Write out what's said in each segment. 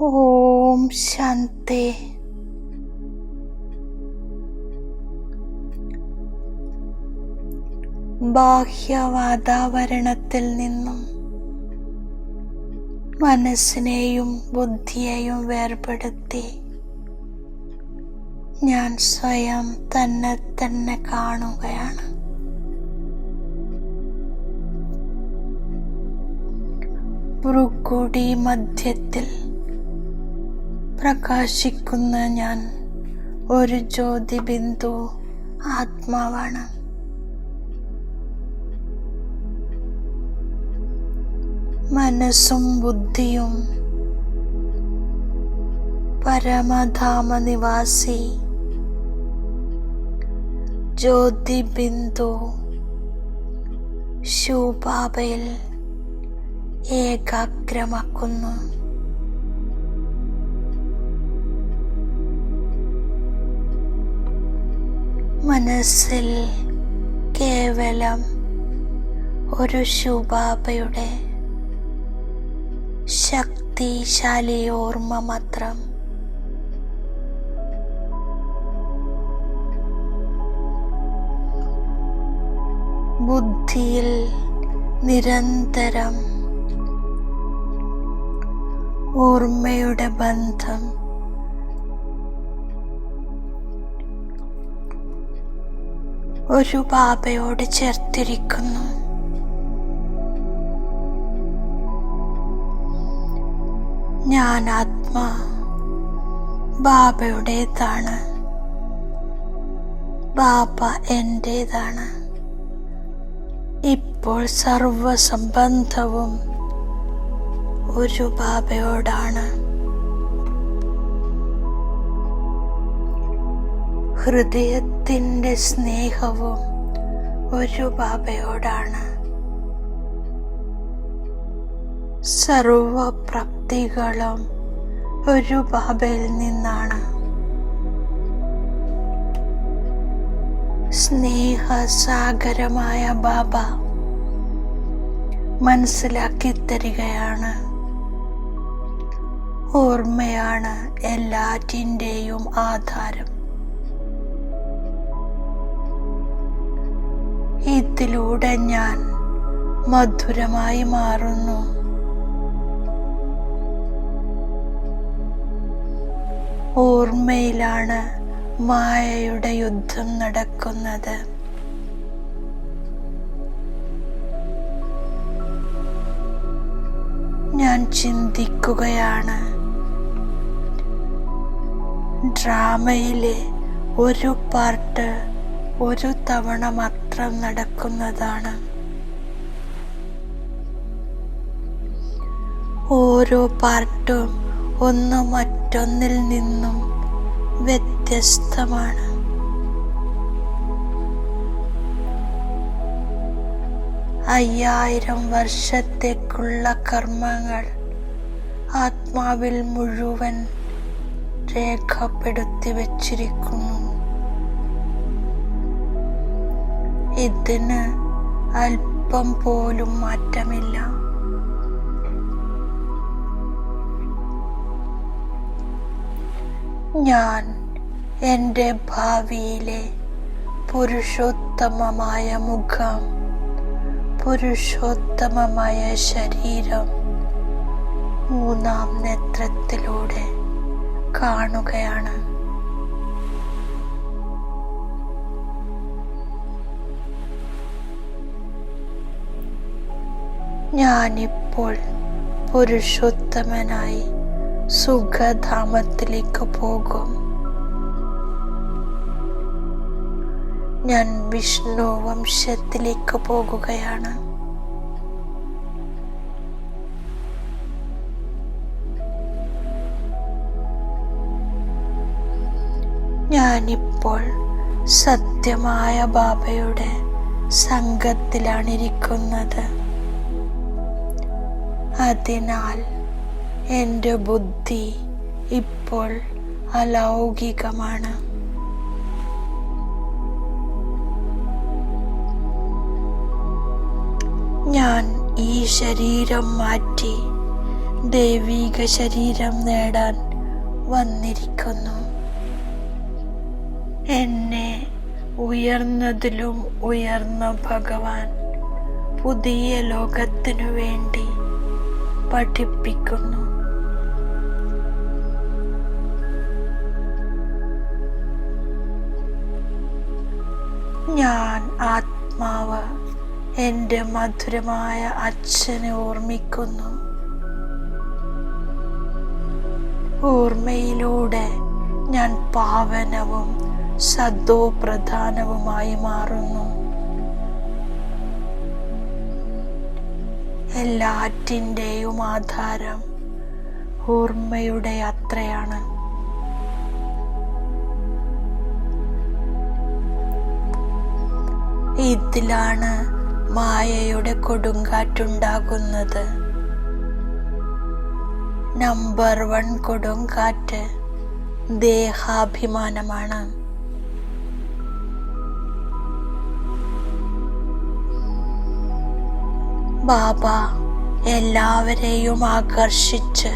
ഓം ശാന്തി. ബാഹ്യ വാതാവരണത്തിൽ നിന്നും മനസ്സിനെയും ബുദ്ധിയെയും വേർപെടുത്തി ഞാൻ സ്വയം തന്നെ തന്നെ കാണുകയാണ്. ഭ്രുക്കുടി മധ്യത്തിൽ പ്രകാശിക്കുന്ന ഞാൻ ഒരു ജ്യോതി ബിന്ദു ആത്മാവാണ്. മനസ്സും ബുദ്ധിയും പരമധാമ നിവാസി ജ്യോതി ബിന്ദു ശൂപാപയിൽ ഏകാഗ്രമാക്കുന്നു. മനസ്സിൽ കേവലം ഒരു ശുഭാപയുടെ ശക്തിശാലി ഓർമ്മ മാത്രം. ബുദ്ധിയിൽ നിരന്തരം ഓർമ്മയുടെ ബന്ധം ഒരു ബാബയോട് ചേർത്തിരിക്കുന്നു. ഞാൻ ആത്മാ ബാബയുടേതാണ്. ബാബ എന്റേതാണ് ഇപ്പോൾ സർവസംബന്ധവും ഒരു ബാബയോടാണ്. ഹൃദയത്തിന്റെ സ്നേഹവും ഒരു ബാബയോടാണ്. സർവപ്രാപ്തികളും ഒരു ബാബയിൽ നിന്നാണ്. സ്നേഹസാഗരമായ ബാബ മനസ്സിലാക്കി തരികയാണ്. ഓർമ്മയാണ് എല്ലാറ്റിന്റെയും ആധാരം. ഇതിലൂടെ ഞാൻ മധുരമായി മാറുന്നു. ഓർമ്മയിലാണ് മായയുടെ യുദ്ധം നടക്കുന്നത്. ഞാൻ ചിന്തിക്കുകയാണ് ഡ്രാമയിലെ ഒരു പാർട്ട് ഒരു തവണ മാത്രം നടക്കുന്നതാണ്. ഓരോ പാർട്ടും ഒന്ന് മറ്റൊന്നിൽ നിന്നും വ്യത്യസ്തമാണ്. അയ്യായിരം വർഷത്തേക്കുള്ള കർമ്മങ്ങൾ ആത്മാവിൽ മുഴുവൻ രേഖപ്പെടുത്തി വച്ചിരിക്കുന്നു. ഇതിന് അല്പം പോലും മാറ്റമില്ല. ഞാൻ എന്റെ ഭാവിയിലെ പുരുഷോത്തമമായ മുഖം പുരുഷോത്തമമായ ശരീരം മൂന്നാം നേത്രത്തിലൂടെ കാണുകയാണ്. ഞാനിപ്പോൾ പുരുഷോത്തമനായി സുഖധാമത്തിലേക്ക് പോകും. ഞാൻ വിഷ്ണു വംശത്തിലേക്ക് പോകുകയാണ്. ഞാനിപ്പോൾ സത്യമായ ബാബയുടെ സംഘത്തിലാണിരിക്കുന്നത്. അതിനാൽ എന്റെ ബുദ്ധി ഇപ്പോൾ അലൗകികമാണ്. ഞാൻ ഈ ശരീരം മാറ്റി ദൈവിക ശരീരം നേടാൻ വന്നിരിക്കുന്നു. എന്നെ ഉയർന്നതിലും ഉയർന്ന ഭഗവാൻ പുതിയ ലോകത്തിനു വേണ്ടി പഠിപ്പിക്കുന്നു. ഞാൻ ആത്മാവ് എന്റെ മധുരമായ അച്ഛനെ ഓർമ്മിക്കുന്നു. ഓർമ്മയിലൂടെ ഞാൻ പാവനവും സദോപ്രധാനവുമായി മാറുന്നു. എല്ലാറ്റിന്റെയും ആധാരം ഓർമ്മയുടെ അത്രയാണ് ഇതിലാണ് മായയുടെ കൊടുങ്കാറ്റുണ്ടാകുന്നത്. നമ്പർ വൺ കൊടുങ്കാറ്റ് ദേഹാഭിമാനമാണ്. ബാബ എല്ലാവരെയും ആകർഷിച്ച്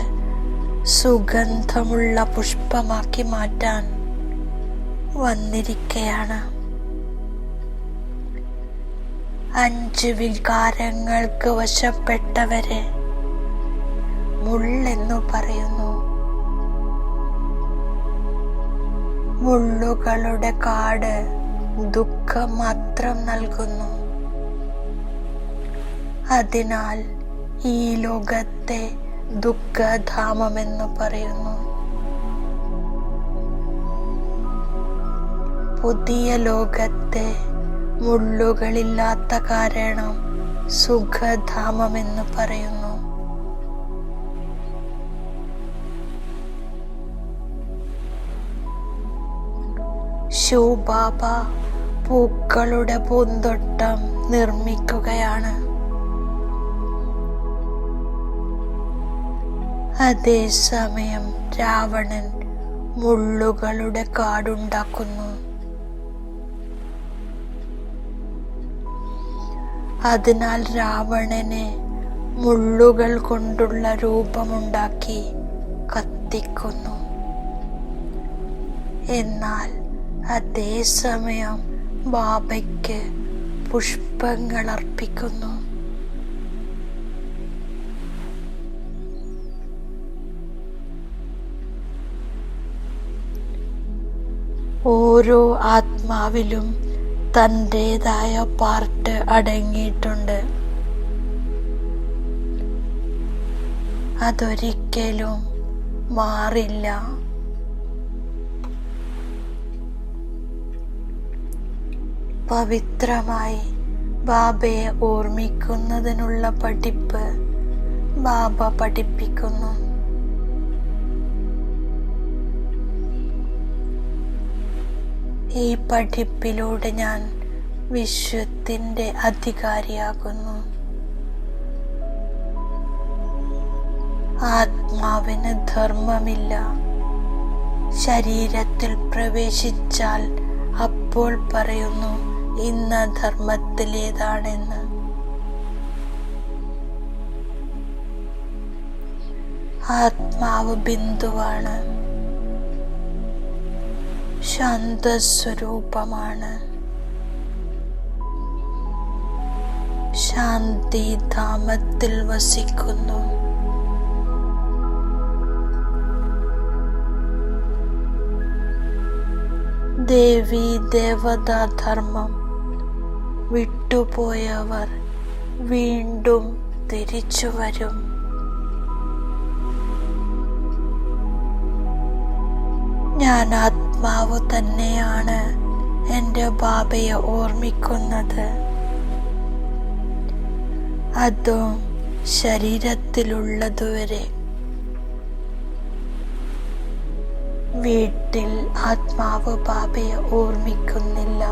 സുഗന്ധമുള്ള പുഷ്പമാക്കി മാറ്റാൻ വന്നിരിക്കയാണ്. അഞ്ച് വികാരങ്ങൾക്ക് വശപ്പെട്ടവരെ മുള്ളെന്നു പറയുന്നു. മുള്ളുകളുടെ കാട് ദുഃഖം മാത്രം നൽകുന്നു. അതിനാൽ ഈ ലോകത്തെ ദുഃഖധാമമെന്ന് പറയുന്നു. പുതിയ ലോകത്തെ മുള്ളുകളില്ലാത്ത കാരണം സുഖധാമമെന്ന് പറയുന്നു. ശിവബാബ പൂക്കളുടെ പൂന്തോട്ടം നിർമ്മിക്കുകയാണ്. അതേസമയം രാവണൻ മുള്ളുകളുടെ കാടുണ്ടാക്കുന്നു. അതിനാൽ രാവണനെ മുള്ളുകൾ കൊണ്ടുള്ള രൂപമുണ്ടാക്കി കത്തിക്കുന്നു. എന്നാൽ അതേസമയം ബാബയ്ക്ക് പുഷ്പങ്ങൾ അർപ്പിക്കുന്നു ഓരോ ആത്മാവിലും തന്റെതായ പാർട്ട് അടങ്ങിയിട്ടുണ്ട്. അതൊരിക്കലും മാറില്ല. പവിത്രമായി ബാബയെ ഓർമ്മിക്കുന്നതിനുള്ള പഠിപ്പ് ബാബ പഠിപ്പിക്കുന്നു. ഈ പഠിപ്പിലൂടെ ഞാൻ വിശ്വത്തിന്റെ അധികാരിയാകുന്നു. ആത്മാവിന് ധർമ്മമില്ല. ശരീരത്തിൽ പ്രവേശിച്ചാൽ അപ്പോൾ പറയുന്നു ഇന്ന ധർമ്മത്തിലേതാണെന്ന് ആത്മാവ് ബിന്ദുവാണ്. ശാന്തസ്വരൂപമാണ്. ശാന്തി ധാമത്തിൽ വസിക്കുന്നു. ദേവി ദേവതാ ധർമ്മം വിട്ടുപോയവർ വീണ്ടും തിരിച്ചു വരും. ഞാൻ ആത്മാവ് തന്നെയാണ് എന്റെ ബാബയെ ഓർമ്മിക്കുന്നത്. അതും ശരീരത്തിലുള്ളതുവരെ. വീട്ടിൽ ആത്മാവ് ബാബയെ ഓർമ്മിക്കുന്നില്ല.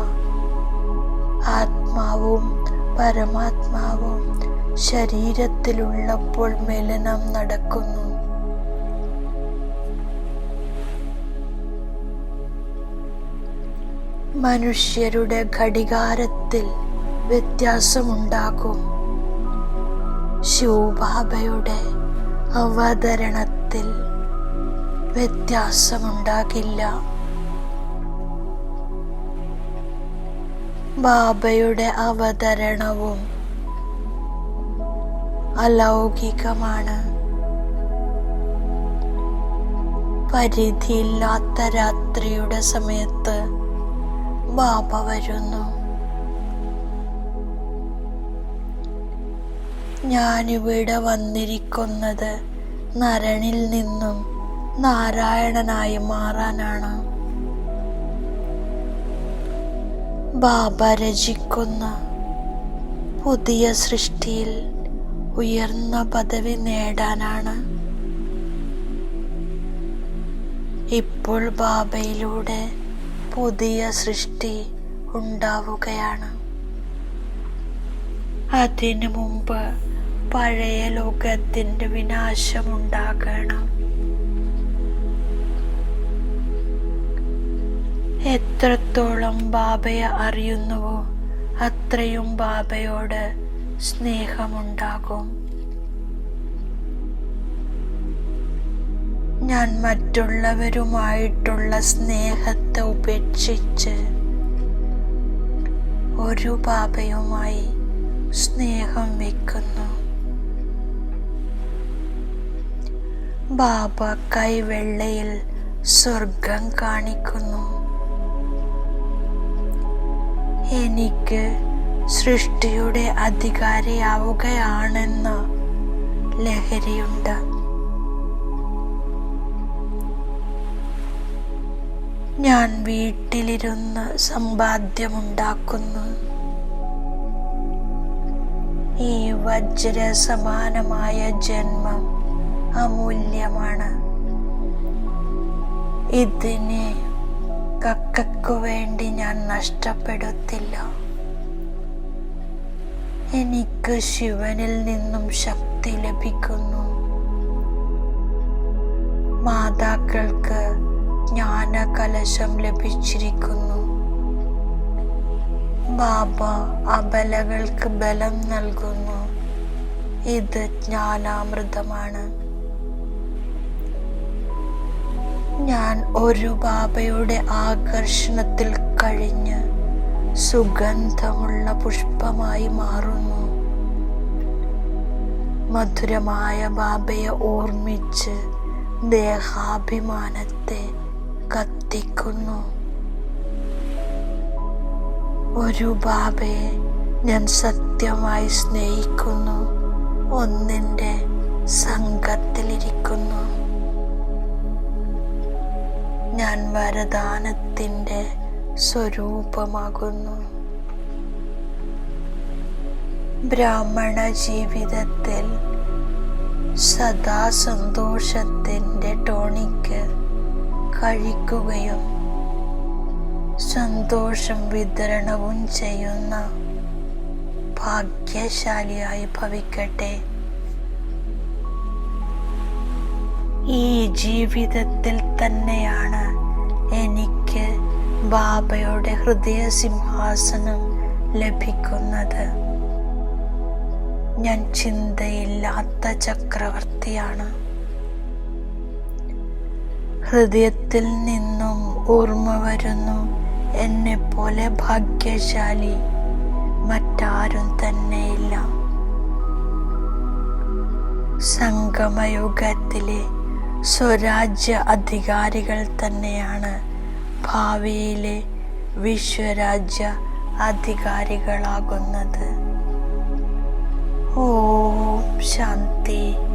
ആത്മാവും പരമാത്മാവും ശരീരത്തിലുള്ളപ്പോൾ മിലനം നടക്കുന്നു. മനുഷ്യരുടെ ഘടികാരത്തിൽ വ്യത്യാസമുണ്ടാകും. ശിവബാബയുടെ അവതരണത്തിൽ വ്യത്യാസമുണ്ടാകില്ല. ബാബയുടെ അവതരണവും അലൗകികമാണ്. പരിധിയില്ലാത്ത രാത്രിയുടെ സമയത്ത് ബാബ വരുന്നു. ഞാനിവിടെ വന്നിരിക്കുന്നത് നരനിൽ നിന്നും നാരായണനായി മാറാനാണ്. ബാബ രചിക്കുന്ന പുതിയ സൃഷ്ടിയിൽ ഉയർന്ന പദവി നേടാനാണ്. ഇപ്പോൾ ബാബയിലൂടെ പുതിയ സൃഷ്ടി ഉണ്ടാവുകയാണ്. അതിനു മുമ്പ് പഴയ ലോകത്തിന്റെ വിനാശമുണ്ടാകണം. എത്രത്തോളം ബാബയെ അറിയുന്നുവോ അത്രയും ബാബയോട് സ്നേഹമുണ്ടാകും. ഞാൻ മറ്റുള്ളവരുമായിട്ടുള്ള സ്നേഹത്തെ ഉപേക്ഷിച്ച് ഒരു ബാബയുമായി സ്നേഹം വെക്കുന്നു. ബാബ കൈവെള്ളയിൽ സ്വർഗം കാണിക്കുന്നു. എനിക്ക് സൃഷ്ടിയുടെ അധികാരിയാവുകയാണെന്ന് ലഹരിയുണ്ട്. ഞാൻ വീട്ടിലിരുന്ന് സമ്പാദ്യമുണ്ടാക്കുന്നു. ഈ വജ്ര സമാനമായ ജന്മം അമൂല്യമാണ്. ഇതിനെ കക്കു വേണ്ടി ഞാൻ നഷ്ടപ്പെടുത്തില്ല. എനിക്ക് ശിവനിൽ നിന്നും ശക്തി ലഭിക്കുന്നു. മാതാക്കൾക്ക് ജ്ഞാനകലശം ലഭിച്ചിരിക്കുന്നു. ബാബ അബലകൾക്ക് ബലം നൽകുന്നു. ഇത് ജ്ഞാനാമൃതമാണ്. ഞാൻ ഒരു ബാബയുടെ ആകർഷണത്തിൽ കഴിഞ്ഞ് സുഗന്ധമുള്ള പുഷ്പമായി മാറുന്നു. മധുരമായ ബാബയെ ഓർമ്മിച്ച് ദേഹാഭിമാനത്തെ കത്തിക്കുന്നു. ഒരു ബാബയെ ഞാൻ സത്യമായി സ്നേഹിക്കുന്നു. ഒന്നിന്റെ സംഘത്തിലിരിക്കുന്നു. ഞാൻ വരദാനത്തിന്റെ സ്വരൂപമാകുന്നു. ബ്രാഹ്മണ ജീവിതത്തിൽ സദാ സന്തോഷത്തിന്റെ ടോണിക്ക് കഴിക്കുകയും സന്തോഷം വിതരണവും ചെയ്യുന്ന ഭാഗ്യശാലിയായി ഭവിക്കട്ടെ. ഈ ജീവിതത്തിൽ തന്നെയാണ് എനിക്ക് ബാബയുടെ ഹൃദയ സിംഹാസനം ലഭിക്കുന്നത്. ഞാൻ ചിന്തയില്ലാത്ത ചക്രവർത്തിയാണ്. ഹൃദയത്തിൽ നിന്നും ഓർമ്മ വരുന്നു. എന്നെ പോലെ ഭാഗ്യശാലി മറ്റാരും തന്നെയില്ല. സംഗമയുഗത്തിലെ സ്വരാജ്യ അധികാരികൾ തന്നെയാണ് ഭാവിയിലെ വിശ്വരാജ്യ അധികാരികളാകുന്നത്. ഓ ശാന്തി.